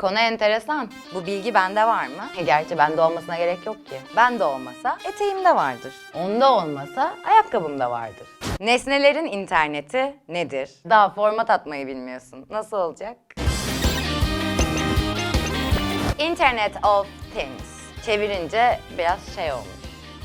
konu enteresan. Bu bilgi bende var mı? E, Gerçi bende olmasına gerek yok ki. Bende olmasa eteğimde vardır. Onda olmasa ayakkabımda vardır. Nesnelerin interneti nedir? Daha format atmayı bilmiyorsun. Nasıl olacak? Internet of Things. Çevirince biraz şey olmuş.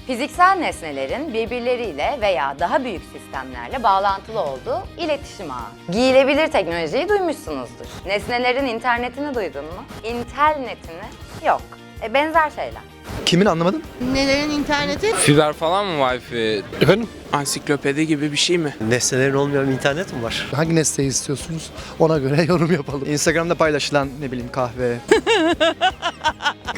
Fiziksel nesnelerin birbirleriyle veya daha büyük sistemlerle bağlantılı olduğu iletişim ağı. Giyilebilir teknolojiyi duymuşsunuzdur. Nesnelerin internetini duydun mu? İnternetini yok. E, benzer şeyler. Kimin anlamadım? Nelerin interneti? Fiber falan mı Wi-Fi? Efendim? Ansiklopedi gibi bir şey mi? Nesnelerin olmayan internet mi var? Hangi nesneyi istiyorsunuz? Ona göre yorum yapalım. Instagram'da paylaşılan ne bileyim kahve.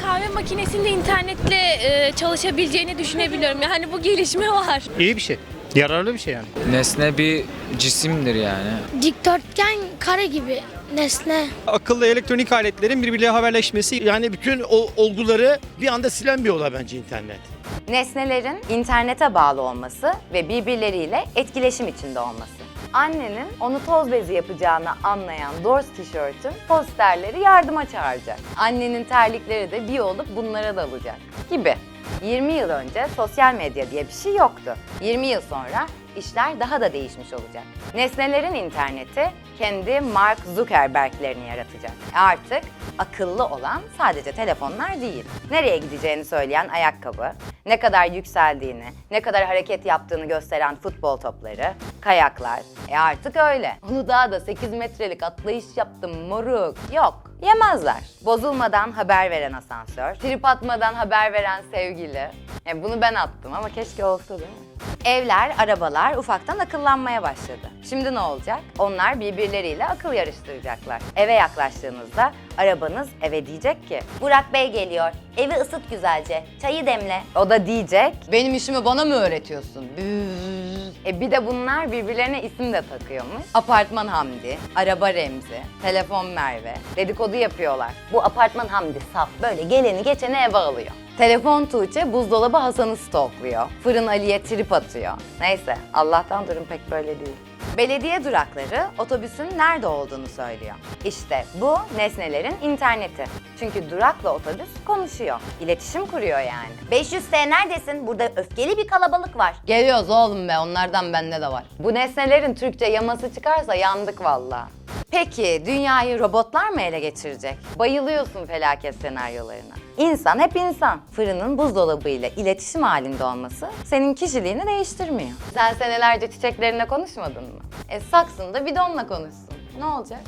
Kahve makinesinde internetle e, çalışabileceğini düşünebiliyorum. Yani bu gelişme var. İyi bir şey. Yararlı bir şey yani. Nesne bir cisimdir yani. Dikdörtgen kare gibi nesne. Akıllı elektronik aletlerin birbiriyle haberleşmesi yani bütün o olguları bir anda silen bir olay bence internet. Nesnelerin internete bağlı olması ve birbirleriyle etkileşim içinde olması. Annenin onu toz bezi yapacağını anlayan Doors tişörtün posterleri yardıma çağıracak. Annenin terlikleri de bir olup bunlara dalacak gibi. 20 yıl önce sosyal medya diye bir şey yoktu. 20 yıl sonra işler daha da değişmiş olacak. Nesnelerin interneti kendi Mark Zuckerberg'lerini yaratacak. Artık akıllı olan sadece telefonlar değil. Nereye gideceğini söyleyen ayakkabı, ne kadar yükseldiğini, ne kadar hareket yaptığını gösteren futbol topları, kayaklar. E artık öyle. Onu daha da 8 metrelik atlayış yaptım moruk. Yok. Yemezler. Bozulmadan haber veren asansör, trip atmadan haber veren sevgili. E bunu ben attım ama keşke olsa değil mi? Evler, arabalar ufaktan akıllanmaya başladı. Şimdi ne olacak? Onlar birbirleriyle akıl yarıştıracaklar. Eve yaklaştığınızda arabanız eve diyecek ki Burak Bey geliyor. Evi ısıt güzelce. Çayı demle. O da diyecek. Benim işimi bana mı öğretiyorsun? Büz. E bir de bunlar birbirlerine isim de takıyormuş. Apartman Hamdi, araba Remzi, telefon Merve. Dedikodu yapıyorlar. Bu apartman Hamdi saf böyle geleni geçeni eve alıyor. Telefon Tuğçe buzdolabı Hasan'ı stokluyor. Fırın Ali'ye trip atıyor. Neyse Allah'tan durum pek böyle değil. Belediye durakları otobüsün nerede olduğunu söylüyor. İşte bu nesnelerin interneti. Çünkü durakla otobüs konuşuyor. İletişim kuruyor yani. 500T neredesin? Burada öfkeli bir kalabalık var. Geliyoruz oğlum be onlardan bende de var. Bu nesnelerin Türkçe yaması çıkarsa yandık vallahi. Peki dünyayı robotlar mı ele geçirecek? Bayılıyorsun felaket senaryolarına. İnsan hep insan. Fırının buzdolabıyla iletişim halinde olması senin kişiliğini değiştirmiyor. Sen senelerce çiçeklerinle konuşmadın mı? E saksında bidonla konuşsun. Ne olacak?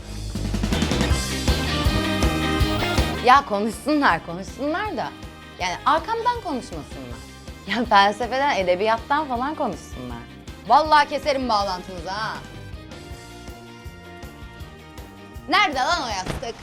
Ya konuşsunlar, konuşsunlar da. Yani arkamdan konuşmasınlar. Ya felsefeden, edebiyattan falan konuşsunlar. Vallahi keserim bağlantınızı ha. Nerede lan o yastık?